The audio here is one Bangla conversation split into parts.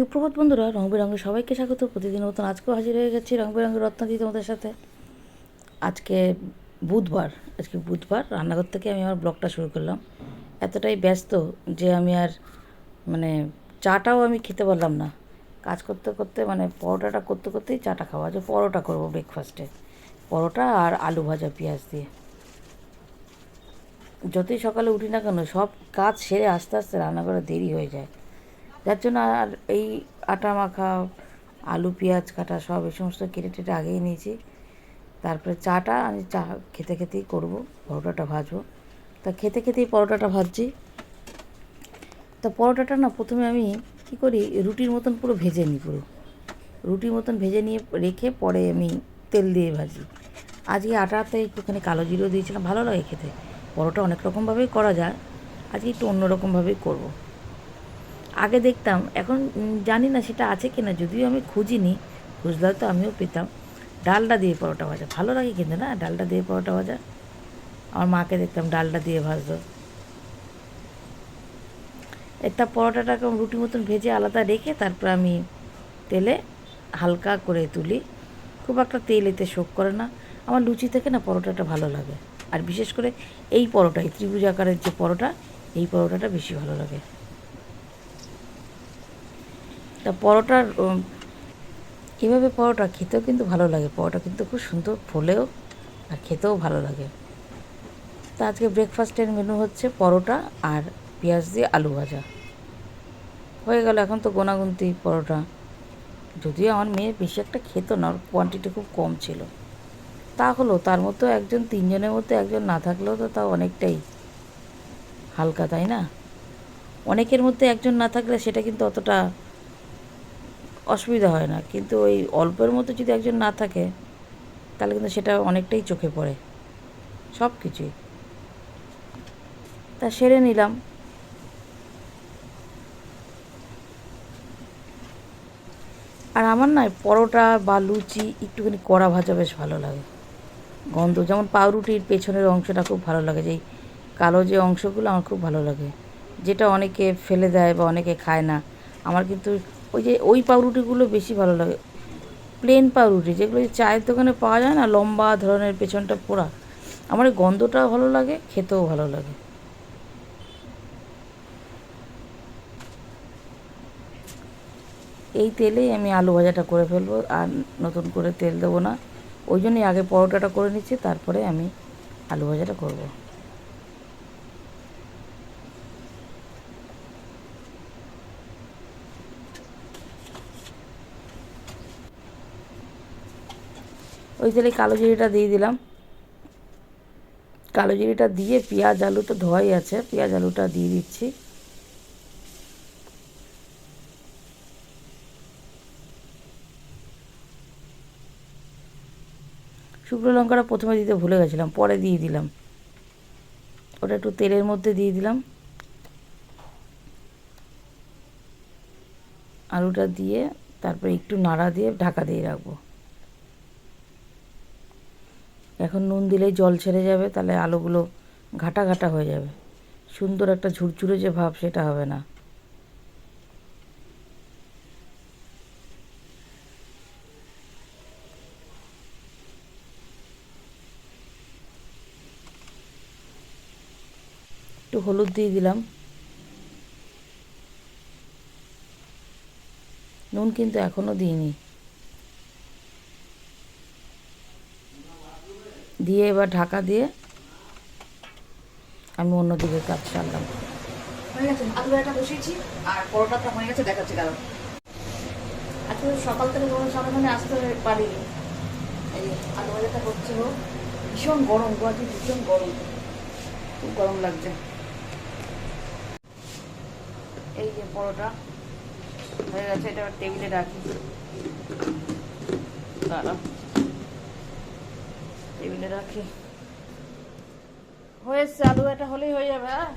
সুপ্রভাত বন্ধুরা রং বেরঙের সবাইকে স্বাগত। প্রতিদিন মতন আজকেও হাজির হয়ে গেছি রং বেরঙের রত্নাদি তোমাদের সাথে। আজকে বুধবার আজকে বুধবার রান্নাঘর থেকে আমি আমার ব্লগটা শুরু করলাম। এতটাই ব্যস্ত যে আমি আর মানে চাটাও আমি খেতে পারলাম না। কাজ করতে করতে মানে পরোটাটা করতে করতেই চাটা খাওয়া। যে পরোটা করব ব্রেকফাস্টে পরোটা আর আলু ভাজা পেঁয়াজ দিয়ে। যতই সকালে উঠি না কেন, সব কাজ সেরে আস্তে আস্তে রান্না করা দেরি হয়ে যায়। যার জন্য আর এই আটা মাখা, আলু, পেঁয়াজ কাটা সব এই সমস্ত কেটে টেটে আগেই নিয়েছি। তারপরে চাটা আমি চা খেতে খেতেই করব, পরোটাটা ভাজবো। তা খেতে খেতেই পরোটাটা ভাজছি। তা পরোটাটা না প্রথমে আমি কী করি, রুটির মতন পুরো ভেজে নিই পুরো। রুটির মতন ভেজে নিয়ে রেখে পরে আমি তেল দিয়ে ভাজি। আজকে আটাতে একটুখানি কালো জিরেও দিয়েছিলাম, ভালো লাগে খেতে। পরোটা অনেক রকমভাবেই করা যায়, আজকে একটু অন্যরকমভাবেই করব। আগে দেখতাম, এখন জানি না সেটা আছে কি না যদিও আমি খুঁজিনি খুঁজলে তো আমিও পেতাম। ডালটা দিয়ে পরোটা ভাজা, ভালো লাগে কিন্তু না? ডালটা দিয়ে পরোটা ভাজা? আমার মাকে দেখতাম ডালটা দিয়ে ভাজতো। একটা পরোটাটাকে রুটি মতন ভেজে আলাদা রেখে তারপর আমি তেলে হালকা করে তুলি। খুব একটা তেল এতে শোক করে না। আমার লুচি থেকে না পরোটাটা ভালো লাগে। আর বিশেষ করে এই পরোটা এই ত্রিভুজ আকারের যে পরোটা, এই পরোটাটা বেশি ভালো লাগে। তা পরোটার এভাবে পরোটা খেতেও কিন্তু ভালো লাগে। পরোটা কিন্তু খুব সুন্দর ফোলেও আর খেতেও ভালো লাগে। তা আজকে ব্রেকফাস্টের মেনু হচ্ছে পরোটা আর পেঁয়াজ দিয়ে আলু ভাজা। হয়ে গেল এখন তো গোনাগুনতি পরোটা। যদিও আমার মেয়ে বেশি একটা খেত না, ওর কোয়ান্টিটি খুব কম ছিল। তা হলো, তার মতো একজন, তিনজনের মধ্যে একজন না থাকলেও তো তাও অনেকটাই হালকা, তাই না? অনেকের মধ্যে একজন না থাকলে সেটা কিন্তু অতটা অসুবিধা হয় না। কিন্তু ওই অল্পের মতো যদি একজন না থাকে, তাহলে কিন্তু সেটা অনেকটাই চোখে পড়ে। সব কিছুই। তা সেরে নিলাম। আর আমার না পরোটা বা লুচি একটুখানি কড়া ভাজা বেশ ভালো লাগে। গন্ধ, যেমন পাউরুটির পেছনের অংশটা খুব ভালো লাগে, যেই কালো যে অংশগুলো আমার খুব ভালো লাগে। যেটা অনেকে ফেলে দেয় বা অনেকে খায় না। আমার কিন্তু ওই যে ওই পাউরুটিগুলো বেশি ভালো লাগে। প্লেন পাউরুটি, যেগুলো চায়ের দোকানে পাওয়া যায় না, লম্বা ধরনের পেছনটা পোড়া। আমার এই গন্ধটাও ভালো লাগে, খেতেও ভালো লাগে। এই তেলেই আমি আলু ভাজাটা করে ফেলব, আর নতুন করে তেল দেবো না। ওই জন্যই আগে পরোটাটা করে নিচ্ছি, তারপরে আমি আলু ভাজাটা করব। ওই তেলে কালো জিরিটা দিয়ে দিলাম। কালো জিরিটা দিয়ে পেঁয়াজ আলু তো ধোয়াই আছে, পেঁয়াজ আলুটা দিয়ে দিচ্ছি। শুকনো লঙ্কাটা প্রথমে দিতে ভুলে গেছিলাম, পরে দিয়ে দিলাম। ওটা একটু তেলের মধ্যে দিয়ে দিলাম। আলুটা দিয়ে তারপরে একটু নাড়া দিয়ে ঢাকা দিয়ে রাখব। এখন নুন দিলেই জল ছেড়ে যাবে, তাহলে আলুগুলো ঘাটা ঘাটা হয়ে যাবে। সুন্দর একটা ঝুরঝুরে যে ভাব, সেটা হবে না। একটু হলুদ দিয়ে দিলাম। নুন কিন্তু এখনও দিইনি। দিয়ে এবার ঢাকা দিয়ে আমি অন্যদিকে কাজ সারলাম। সকাল থেকে সামনে আসতে পারিনি। ভীষণ গরম ভীষণ গরম। খুব গরম লাগছে। এই যে পরোটা হয়ে গেছে, এটা টেবিলে রাখি। টেবিলে রাখি। হয়েছে, আলু এটা হলেই হয়ে যাবে হ্যাঁ?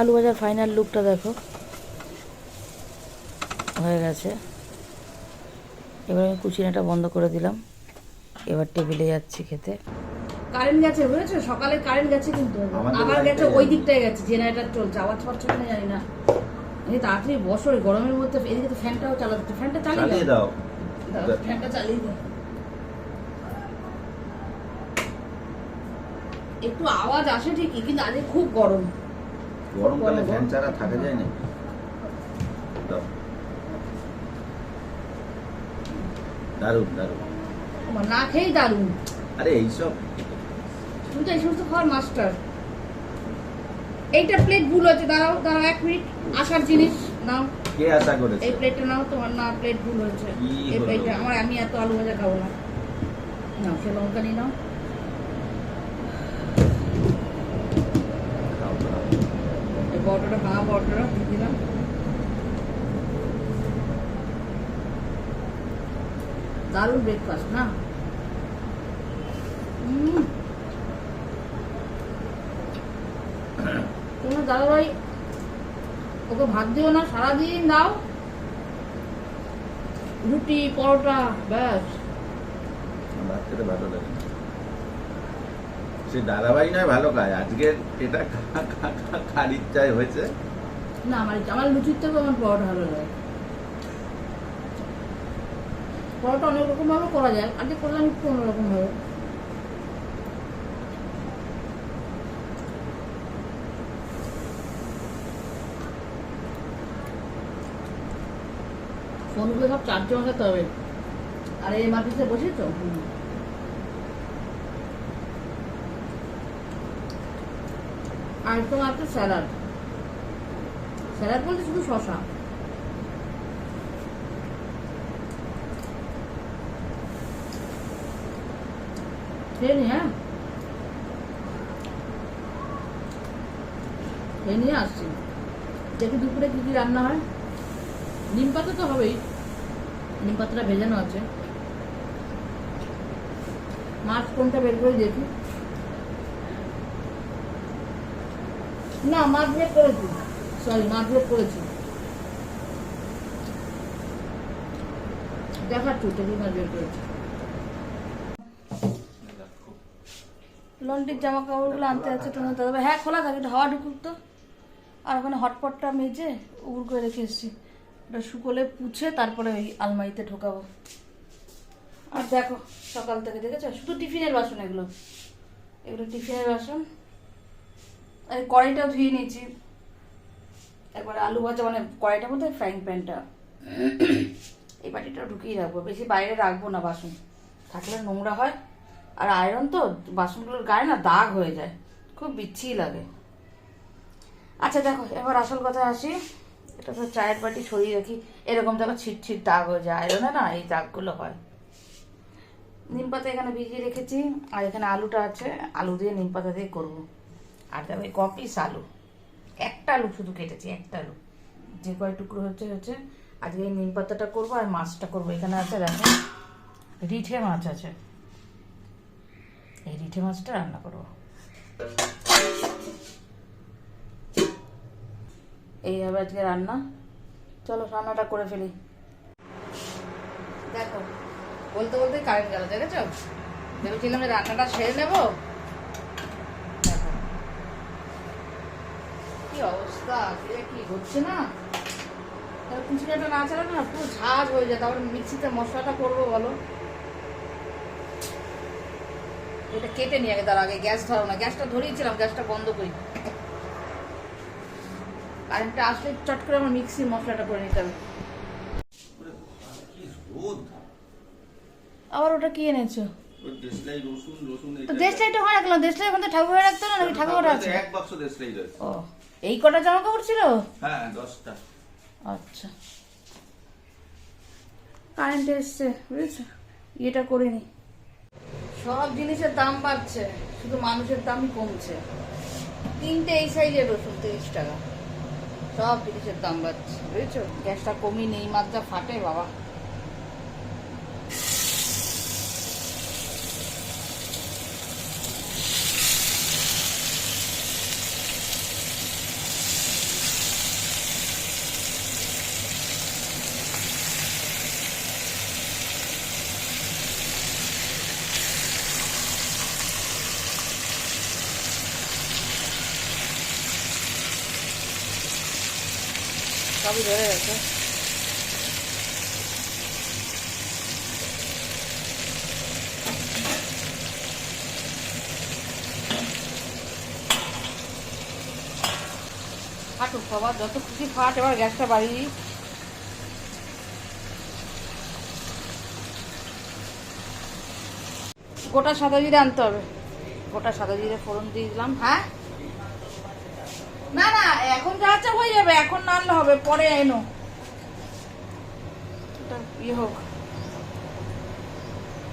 আলু ভাজার ফাইনাল লুকটা দেখো। হয়ে গেছে। এবার আমি কুচিনাটা বন্ধ করে দিলাম। এবার টেবিলে যাচ্ছি খেতে। কারেন্ট গেছে বুঝেছ? সকালে কারেন্ট গেছে কিন্তু। আবার গেছে। ওই দিকটায় গেছে জেনারেটর চলছে আওয়াজ পাচ্ছে কিনা জানি না। এই তাড়াতাড়ি বসো গরমের মধ্যে এদিকে তো ফ্যানটাও চালাতে ফ্যানটা চালিয়ে দাও। ফ্যানটা চালিয়ে দাও। একটু আওয়াজ আসে ঠিকই কিন্তু আজকে খুব গরম। গরমকালে গরম। ফ্যান ছাড়া থাকা যায় না। দাও। দারুণ দারুণ। না খেয়েই দারুণ। আরে এইসব তুমি তো এই সমস্ত খাওয়ার মাস্টার এইটা প্লেট ভুল হয়েছে দাঁড়াও দাঁড়াও এক মিনিট আসার জিনিস নাও। কে আশা করেছে? এই প্লেটটা নাও তোমার না প্লেট ভুল হয়েছে। এই প্লেটটা আমার আমি এত আলু ভাজা খাব না। নাও সে লঙ্কা নিয়ে নাও। বটটা ভাঙা বটটা দিয়ে দিলাম দারুণ ব্রেকফাস্ট না? উম। দাদাভাই ওকে ভাত দিও না সারাদিন দাও। রুটি পরোটা ব্যাস। ভাত খেতে ভালো লাগে সে দাদাভাই নয় ভালো কাজ। আজকে এটা খার ইচ্ছায় হয়েছে। না আমার আমার লুচির থেকে আমার পরোটা ভালো লাগে। পরোটা অনেক রকম ভাবে করা যায়। আজকে করলাম একটু অন্যরকম ভাবে ফোনগুলো সব চার্জে বসাতে হবে। আর এই মাটিতে বসে তো। আর তোমার একটা স্যালাড। স্যালাড বলতে শুধু শশা খেয়ে নি হ্যাঁ? খেয়ে নিয়ে আসছি। দেখি দুপুরে কি কি রান্না হয়। নিম পাতা তো হবেই। নিম পাতাটা ভেজানো আছে। মাছ কোনটা বের করে দেখি না মাছ বের করেছি। সরি মাছ বের করেছি। দেখাচ্ছি টেবিল মাছ বের করেছি। লন্ড্রির জামা কাপড়গুলো আনতে আছে তোমার দাদা হ্যাঁ খোলা থাকে হাওয়া ঢুকুক তো। আর ওখানে হটপটটা মেজে, উগুর করে রেখে এসেছি। ওটা শুকোলে পুছে তারপরে ওই আলমারিতে ঢোকাবো। আর দেখো, সকাল থেকে দেখেছ? শুধু টিফিনের বাসন এগুলো। এগুলো টিফিনের বাসন। আর কড়াইটাও ধুয়ে নিয়েছি। একবার আলু ভাজা মানে কড়াইটা মধ্যে ফ্রাইং প্যানটা এই বাটিটা ঢুকিয়ে রাখব। বেশি বাইরে রাখব না বাসন। থাকলে নোংরা হয়। আর আয়রন তো, বাসনগুলোর গায়ে না দাগ হয়ে যায়। খুব বিচ্ছি লাগে। আচ্ছা দেখো, এবার আসল কথা আসি। এটা তো চায়ের বাটি সরিয়ে রাখি। এরকম দেখো ছিট ছিট দাগ হয়ে যায়। আয়রনে না এই দাগগুলো হয়। নিম পাতা এখানে ভিজিয়ে রেখেছি। আর এখানে আলুটা আছে। আলু দিয়ে নিম পাতা দিয়ে করব। আর দেখো এই কপিস আলু। একটা আলু শুধু কেটেছি, একটা আলু। যে কয় টুকরো হচ্ছে হচ্ছে। আজকে এই নিম পাতাটা করব আর মাছটা করব। এখানে আছে দেখো, রিঠে মাছ আছে। এই রিঠে মাছটা রান্না করব। এই হবে আজকে রান্না। চলো, রান্নাটা করে ফেলি। দেখো, বলতে বলতে কারেন্ট গেল, দেখেছ? ভেবেছিলাম রান্নাটা সেরে নেব। কি অবস্থা? কি হচ্ছে না? কুচিটাটা না চালানো না পুরো ঝাঁজ হয়ে যায়। তারপরে মিক্সিতে মশলাটা করব, বলো। এটা কেটে নিয়ে আগে তার আগে গ্যাস ধরো না। গ্যাসটা ধরিয়েছিলাম, গ্যাসটা বন্ধ করি। কারেন্টটা আসলে চট করে আমার মিক্সির মশলাটা করে নিতে হবে। আবার ওটা কি এনেছো? হয় রাখলাম ঠাকুর হয়ে না আছে? ও, এই কটা জামা কাপড় ছিল? দশটা আচ্ছা কারেন্ট বুঝেছ? ইয়েটা সব জিনিসের দাম বাড়ছে, শুধু মানুষের দামই কমছে। তিনটে এই সাইজের রসুন, তিরিশ টাকা। সব জিনিসের দাম বাড়ছে। বুঝেছ? গ্যাসটা কমিয়ে নেই মাত্রা ফাটে বাবা। সবই ধরে গেছে ফাটুক বাবা, যত খুশি ফাট, এবার গ্যাসটা বাড়িয়ে গোটা সাদা জিরে আনতে হবে। গোটা সাদা জিরে ফোড়ন দিয়ে দিলাম। হ্যাঁ? না না এখন যা হয়ে যাবে এখন না আনলে হবে পরে এনো। ইয়ে হোক।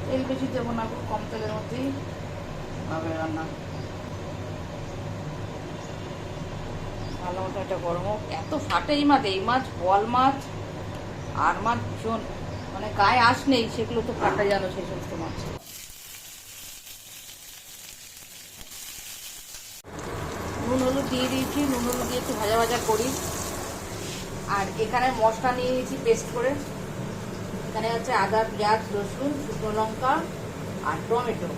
তেল বেশি দেবো না কম তেলের মধ্যেই। হবে রান্না। ভালো মতো এটা গরম হোক। এত ফাটে এই মাছ এই মাছ বল মাছ আর মাছ ভীষণ। মানে গায়ে আস নেই সেগুলো তো ফাটা জানো সেই সমস্ত মাছ। নুন হলুদ দিয়ে দিয়েছি, নুন হলুদ দিয়ে একটু ভাজা ভাজা করি। আর এখানে মশলা নিয়ে নিয়েছি পেস্ট করে। এখানে হচ্ছে আদা, পেঁয়াজ, রসুন, শুকনো লঙ্কা আর টমেটো।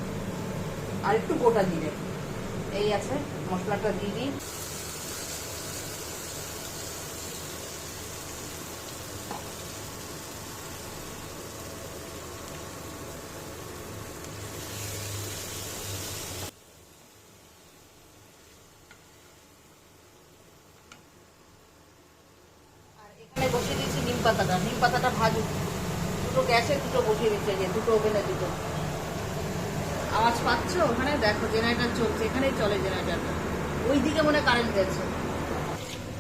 আর একটু গোটা জিরে। এই আছে, মশলাটা দিয়ে দিই আর এখানে বসিয়ে দিয়েছি নিম পাতাটা নিম পাতাটা ভাজুক দুটো গ্যাসে দুটো বসিয়ে দিচ্ছে যে দুটো ওভেনে দুটো। আওয়াজ পাচ্ছ? ওখানে দেখো জেনারেটার চলছে, এখানেই চলে জেনারেটারটা ওই দিকে মনে কারেন্ট গেছে।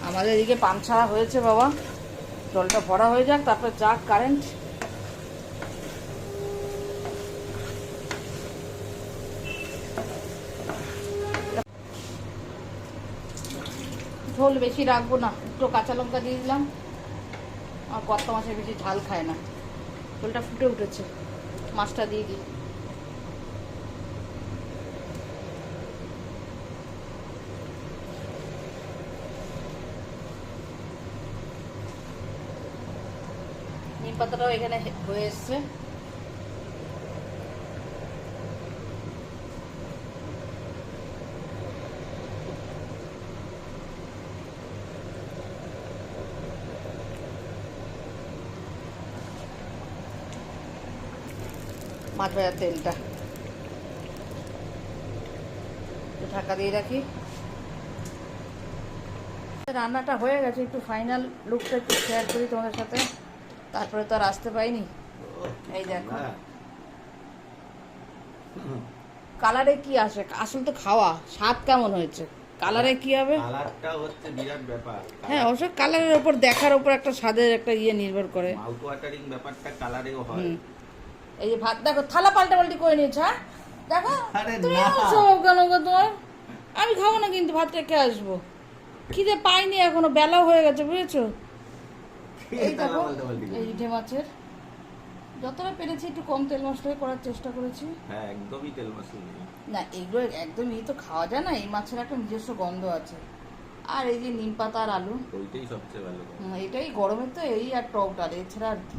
আমাদের এদিকে পাম্প ছাড়া হয়েছে বাবা। জলটা ভরা হয়ে যাক, তারপর যাক কারেন্ট ঝোল বেশি রাখব না দুটো কাঁচা লঙ্কা দিয়ে দিলাম। আর কত মাছের বেশি ঝাল খায় না। ঝোলটা ফুটে উঠেছে। মাছটা দিয়ে দিই। নিম পাতাটাও এখানে হয়ে এসছে। মাছ ভাজার তেলটা ঢাকা দিয়ে রাখি। রান্নাটা হয়ে গেছে একটু ফাইনাল লুকটা একটু শেয়ার করি তোমাদের সাথে। তারপরে তো আর আসতে পাইনি এই দেখো। কালারে কি আসে? আসল তো খাওয়া। স্বাদ কেমন হয়েছে? কালারে কি হবে? কালারটা হচ্ছে বিরাট ব্যাপার। হ্যাঁ অবশ্য কালারের উপর দেখার উপর একটা স্বাদের একটা ইয়ে নির্ভর করে। মাউথ ওয়াটারিং ব্যাপারটা কালারেও হয়। এই যে ভাত দেখো থালা পাল্টা পাল্টি করে নিয়েছে হ্যাঁ? দেখো আরে তুমি না। এমন স্বভাব কেন গো তোমার? আমি খাব না কিন্তু ভাত রেখে আসব। খিদে পাইনি এখনও বেলাও হয়ে গেছে বুঝেছ? এই দেখো এই ইটে মাছের। যতটা পেরেছি একটু কম তেল মশলা করার চেষ্টা করেছি। হ্যাঁ একদমই তেল মশলা নেই। না এগুলো একদম এই তো খাওয়া যায় না এই মাছের একটা নিজস্ব গন্ধ আছে। আর এই যে নিম পাতা আর আলু। ওইটাই সবচেয়ে ভালো। এটাই গরমে তো এই আর টক ডাল এছাড়া আর কি।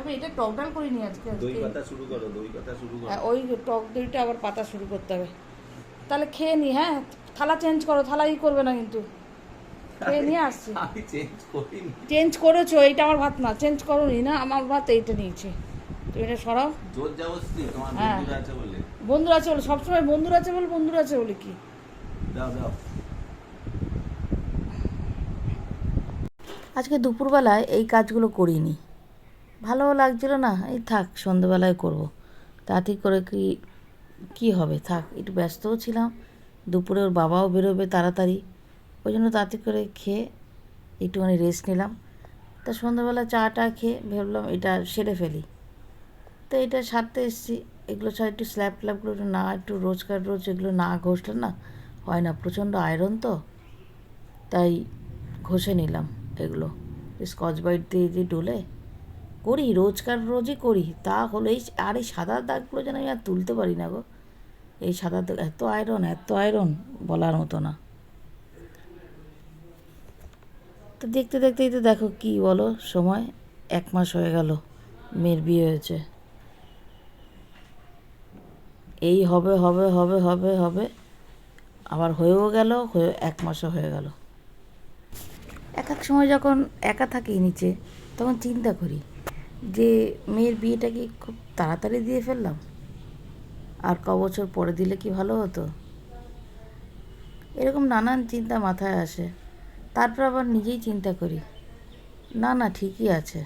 তবে এটা টক ডাল করিনি আজকে দই আজকে পাতা শুরু করো দই পাতা শুরু করো। হ্যাঁ, ওই টক দইটা আবার পাতা শুরু করতে হবে। তাহলে খেয়ে নি হ্যাঁ? থালা চেঞ্জ করো থালা ই করবে না কিন্তু। খেয়ে নিয়ে আসছি। আমি চেঞ্জ করিনি। চেঞ্জ করেছ এইটা আমার ভাত না। চেঞ্জ করোনি না আমার ভাত এইটা নিয়েছি। তুমি এটা সরাও। জোর জবরদস্তি তোমার হ্যাঁ। বন্ধুরা আছে বলে। বন্ধুরা আছে বলে সবসময় বন্ধুরা আছে বলে বন্ধুরা আছে বলে কি? দাও দাও। আজকে দুপুরবেলায় এই কাজগুলো করিনি। ভালোও লাগছিল না, এই থাক, সন্ধেবেলায় করব। তাড়াতাড়ি করে কি কি হবে? থাক, একটু ব্যস্তও ছিলাম, দুপুরে ওর বাবাও বেরোবে তাড়াতাড়ি। ওই জন্য তাড়াতাড়ি করে খেয়ে একটুখানি রেস্ট নিলাম। তা সন্ধ্যাবেলা চা টা খেয়ে ভাবলাম এটা সেরে ফেলি। তো এটা সারতে এসেছি, এগুলো সব একটু স্ল্যাব ট্ল্যাবগুলো একটু না, একটু রোজকার রোজ এগুলো না ঘষলে না হয় না, প্রচণ্ড আয়রন তো। তাই ঘষে নিলাম এগুলো। স্কচ বাইট দিয়ে দিয়ে ডলে করি, রোজকার রোজই করি তা হলো এই আর এই সাদা দাগগুলো যেন আমি আর তুলতে পারি না গো। এই সাদা দাগ, এত আয়রন এত আয়রন বলার মতো না। তো দেখতে দেখতেই তো দেখো কি বলো, সময় এক মাস হয়ে গেল, মেয়ের বিয়ে হয়েছে। এই হবে হবে হবে হবে হবে, আবার হয়েও গেল, হয়ে এক মাসও হয়ে গেল। এক এক সময় যখন একা থাকি নিচে, তখন চিন্তা করি যে মেয়ের বিয়েটা কি খুব তাড়াতাড়ি দিয়ে ফেললাম। আর ক বছর পরে দিলে কি ভালো হতো? এরকম নানান চিন্তা মাথায় আসে। তারপর আবার নিজেই চিন্তা করি, না না, ঠিকই আছে।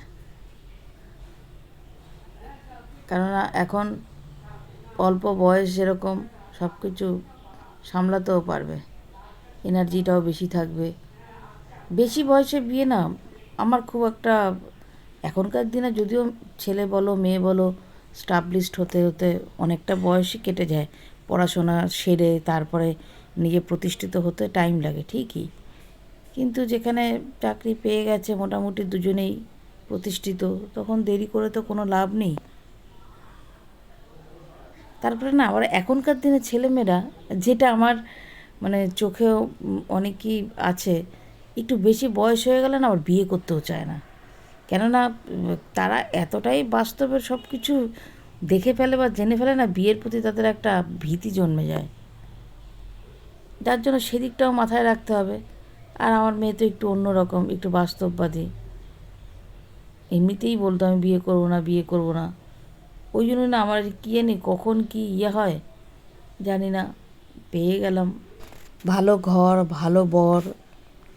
কেননা এখন অল্প বয়স যেরকম সব কিছু সামলাতেও পারবে। এনার্জিটাও বেশি থাকবে। বেশি বয়সে বিয়ে না, আমার খুব একটা এখনকার দিনে যদিও ছেলে বলো, মেয়ে বলো স্টাবলিশড হতে হতে অনেকটা বয়সই কেটে যায়। পড়াশোনা সেরে তারপরে নিজে প্রতিষ্ঠিত হতে টাইম লাগে, ঠিকই। কিন্তু যেখানে চাকরি পেয়ে গেছে মোটামুটি দুজনেই প্রতিষ্ঠিত, তখন দেরি করে তো কোনো লাভ নেই। তারপরে না, আবার এখনকার দিনে ছেলেমেয়েরা, যেটা আমার মানে চোখেও অনেকই আছে, একটু বেশি বয়স হয়ে গেলে না আবার বিয়ে করতেও চায় না। কেননা, তারা এতটাই বাস্তবের সব কিছু দেখে ফেলে বা জেনে ফেলে না, বিয়ের প্রতি তাদের একটা ভীতি জন্মে যায়। যার জন্য সেদিকটাও মাথায় রাখতে হবে। আর আমার মেয়ে তো একটু অন্যরকম একটু বাস্তববাদী। এমনিতেই বলতো, আমি বিয়ে করব না, বিয়ে করব না। ওই জন্য না আমার কি জানি কখন কি ইয়ে হয়, জানি না, পেয়ে গেলাম। ভালো ঘর, ভালো বর,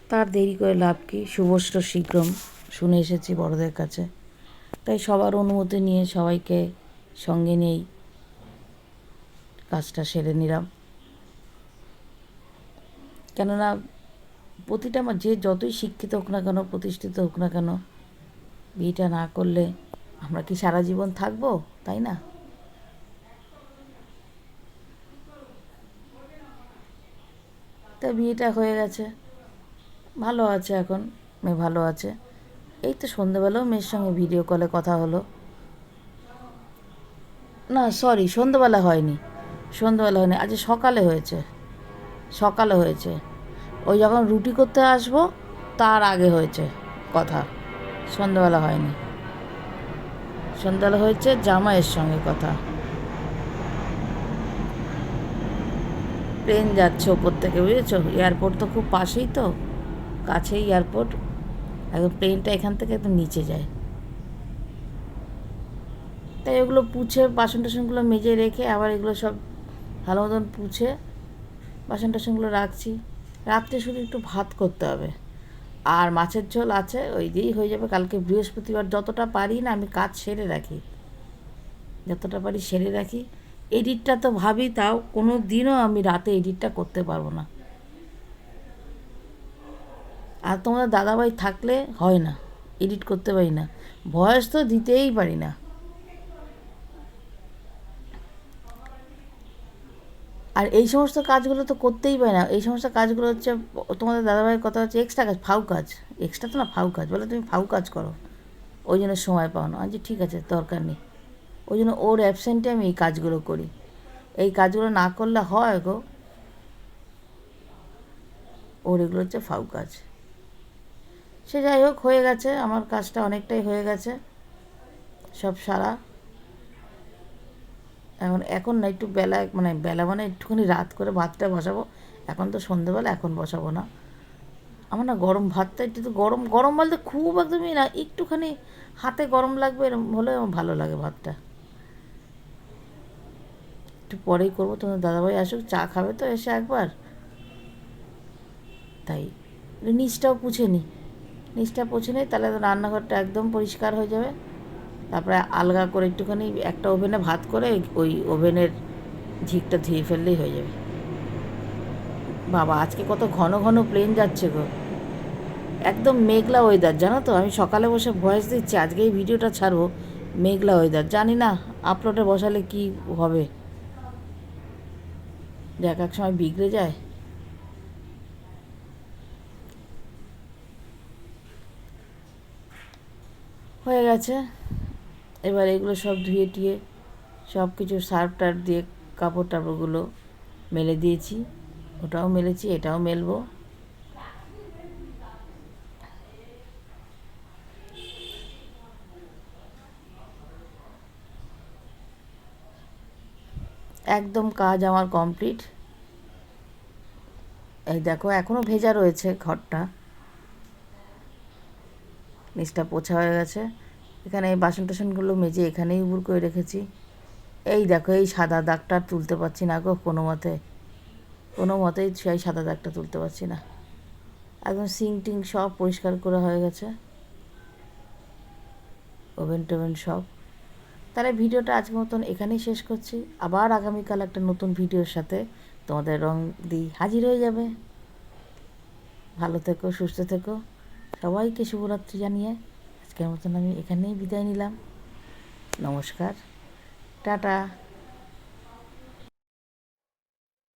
তার দেরি করে লাভ কি? শুভশ্র শীঘ্রম শুনে এসেছি বড়দের কাছে। তাই সবার অনুমতি নিয়ে সবাইকে সঙ্গে নিয়েই কাজটা সেরে নিলাম। কেননা প্রতিটা আমার যে যতই শিক্ষিত হোক না কেন, প্রতিষ্ঠিত হোক না কেন, বিয়েটা না করলে আমরা কি সারা জীবন থাকব? তাই না? তা বিয়েটা হয়ে গেছে। ভালো আছে এখন, মেয়ে ভালো আছে। এই তো সন্ধেবেলাও মেয়ের সঙ্গে ভিডিও কলে কথা হলো। না সরি সন্ধেবেলা হয়নি। সন্ধেবেলা হয়নি, আজ সকালে হয়েছে। সকালে হয়েছে। ওই যখন রুটি করতে আসব, তার আগে হয়েছে কথা। সন্ধেবেলা হয়নি। সন্ধ্যাবেলা হয়েছে জামাইয়ের সঙ্গে কথা। ট্রেন যাচ্ছে ওপর থেকে, বুঝেছ? এয়ারপোর্ট তো খুব পাশেই তো। কাছেই এয়ারপোর্ট একদম প্লেনটা এখান থেকে একদম নিচে যায়। তাই ওগুলো পুছে বাসন টাসনগুলো মেজে রেখে আবার এগুলো সব ভালো মতন পুছে বাসন টাসনগুলো রাখছি। রাত্রে শুধু একটু ভাত করতে হবে। আর মাছের ঝোল আছে, ওই দিয়েই হয়ে যাবে। কালকে বৃহস্পতিবার যতটা পারি না আমি কাজ সেরে রাখি। যতটা পারি সেরে রাখি। এডিটটা তো ভাবি, তাও কোনো দিনও আমি রাতে এডিটটা করতে পারব না। আর তোমাদের দাদাভাই থাকলে হয় না এডিট করতে পারি না। ভয়েস তো দিতেই পারি না। আর এই সমস্ত কাজগুলো তো করতেই পারি না। এই সমস্ত কাজগুলো হচ্ছে, তোমাদের দাদাভাইয়ের কথা হচ্ছে এক্সট্রা কাজ, ফাউ কাজ। এক্সট্রা তো না, ফাউ কাজ। বলে তুমি ফাউ কাজ করো। ওই জন্য সময় পাও না। আচ্ছা ঠিক আছে, দরকার নেই। ওই জন্য ওর অ্যাবসেন্টে আমি এই কাজগুলো করি। এই কাজগুলো না করলে হয় গো। ওর এগুলো হচ্ছে ফাউ কাজ। সে যাই হোক, হয়ে গেছে। আমার কাজটা অনেকটাই হয়ে গেছে। সব সারা। এখন এখন না, একটু বেলা মানে বেলা মানে একটুখানি রাত করে ভাতটা বসাবো। এখন তো সন্ধেবেলা, এখন বসাবো না। আমার না গরম ভাতটা একটু তো গরম গরম বলতে খুব একদমই না, একটুখানি হাতে গরম লাগবে, এরম হলে আমার ভালো লাগে ভাতটা। একটু পরেই করব, তোমার দাদাভাই আসুক, চা খাবে তো এসে একবার। তাই, নিচটাও পুছে নিই নিচটা পুছে নিই, তাহলে রান্নাঘরটা একদম পরিষ্কার হয়ে যাবে। তারপরে আলগা করে একটুখানি একটা ওভেনে ভাত করে ওই ওভেনের ঝিকটা ধুয়ে ফেললেই হয়ে যাবে। বাবা, আজকে কত ঘন ঘন প্লেন যাচ্ছে গো। একদম মেঘলা ওয়েদার জানো তো? আমি সকালে বসে ভয়েস দিচ্ছি, আজকে এই ভিডিওটা ছাড়বো। মেঘলা ওয়েদার জানি না আপলোডে বসালে কি হবে। দেখ, এক সময় বিগড়ে যায়। হয়ে গেছে। এবার এগুলো সব ধুয়ে টুয়ে সব কিছু সার্ফ টার্ফ দিয়ে কাপড় টাপড়গুলো মেলে দিয়েছি। ওটাও মেলেছি, এটাও মেলবো। একদম কাজ আমার কমপ্লিট। এই দেখো এখনও ভেজা রয়েছে ঘরটা। নিচটা পোছা হয়ে গেছে। এখানে এই বাসন টাসনগুলো মেজে এখানেই উবুর করে রেখেছি। এই দেখো, এই সাদা দাগটা তুলতে পারছি না গো কোনো মতে। কোনো মতেই সেই সাদা দাগটা তুলতে পারছি না। একদম সিং টিং সব পরিষ্কার করে হয়ে গেছে। ওভেন টোভেন সব। তাহলে ভিডিওটা আজকের মতন এখানেই শেষ করছি। আবার আগামীকাল একটা নতুন ভিডিওর সাথে তোমাদের রং দি হাজির হয়ে যাবে। ভালো থেকো, সুস্থ থেকো। সবাইকে শুভরাত্রি জানিয়ে আজকের মতন আমি এখানেই বিদায় নিলাম। নমস্কার। টাটা।